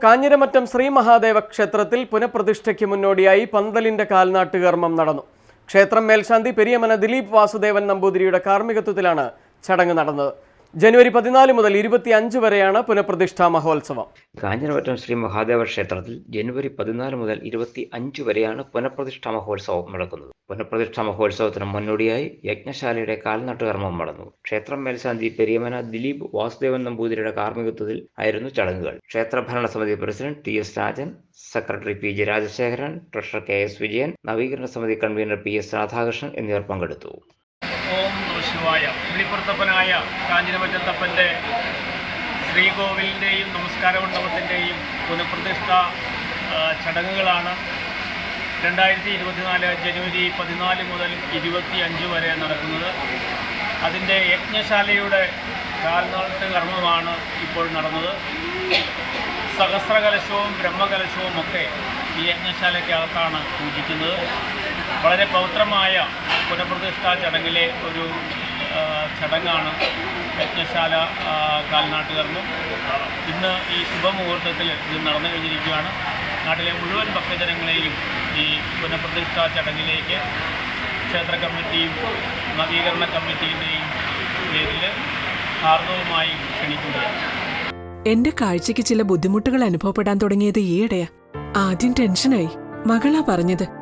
കാഞ്ഞിരമറ്റം ശ്രീ മഹാദേവ ക്ഷേത്രത്തിൽ പുനഃപ്രതിഷ്ഠയ്ക്ക് മുന്നോടിയായി പന്തലിന്റെ കാൽനാട്ടുകർമ്മം നടന്നു. ക്ഷേത്രം മേൽശാന്തി പെരിയമന ദിലീപ് വാസുദേവൻ നമ്പൂതിരിയുടെ കാർമ്മികത്വത്തിലാണ് ചടങ്ങ് നടന്നത്. ജനുവരി പതിനാല് മുതൽ ഇരുപത്തിയഞ്ച് വരെയാണ് പുനഃപ്രതിഷ്ഠാ മഹോത്സവം. കാഞ്ഞിരമറ്റം ശ്രീ മഹാദേവ ക്ഷേത്രത്തിൽ ജനുവരി പതിനാല് മുതൽ ഇരുപത്തി അഞ്ച് വരെയാണ് പുനഃപ്രതിഷ്ഠാ മഹോത്സവം നടക്കുന്നത്. പുനഃപ്രതിഷ്ഠാ മഹോത്സവത്തിന് മുന്നോടിയായി യജ്ഞശാലയുടെ കാൽനട്ടുകർമ്മം നടന്നു. ക്ഷേത്രം മേൽശാന്തി പെരിയമന ദിലീപ് വാസുദേവൻ നമ്പൂതിരിയുടെ കാർമ്മികത്വത്തിൽ ആയിരുന്നു ചടങ്ങുകൾ. ക്ഷേത്ര ഭരണസമിതി president T S Rajan secretary P J Rajasekharan treasurer K S Vijayan നവീകരണ സമിതി കൺവീനർ പി എസ് രാധാകൃഷ്ണൻ എന്നിവർ പങ്കെടുത്തു. ഓം നമശിവായ വെളിപ്പുറത്തപ്പനായ കാഞ്ഞിരമറ്റത്തപ്പന്റെ ശ്രീകോവിലിന്റെയും നമസ്കാര മണ്ഡപത്തിന്റെയും പുനഃപ്രതിഷ്ഠ ചടങ്ങുകളാണ് രണ്ടായിരത്തി ഇരുപത്തിനാല് ജനുവരി പതിനാല് മുതൽ ഇരുപത്തി അഞ്ച് വരെ നടക്കുന്നത്. അതിന്റെ യജ്ഞശാലയുടെ കാൽനാട്ട് കർമ്മമാണ് ഇപ്പോൾ നടന്നത്. സഹസ്രകലശവും ബ്രഹ്മകലശവും ഒക്കെ ഈ യജ്ഞശാലയ്ക്കകത്താണ് പൂജിക്കുന്നത്. വളരെ പൗത്രമായ പുനഃപ്രതിഷ്ഠാ ചടങ്ങിലെ ഒരു ചടങ്ങാണ് യജ്ഞശാല ആ, ഇന്ന് ഈ ശുഭമുഹൂർത്തത്തിൽ ഇത് നടന്നു കഴിഞ്ഞിരിക്കുകയാണ്. നാട്ടിലെ മുഴുവൻ ഭക്തജനങ്ങളെയും ഈ പുനഃപ്രതിഷ്ഠാ ചടങ്ങിലേക്ക് ക്ഷേത്ര കമ്മിറ്റിയും നവീകരണ കമ്മിറ്റിയുടെയും പേരിൽ ഹാർദവുമായി ക്ഷണിക്കുകയാണ്. എന്റെ കാഴ്ചയ്ക്ക് ചില ബുദ്ധിമുട്ടുകൾ അനുഭവപ്പെടാൻ തുടങ്ങിയത് ഈയിടെയാ. ആദ്യം ടെൻഷനായി. മകളാ പറഞ്ഞത്.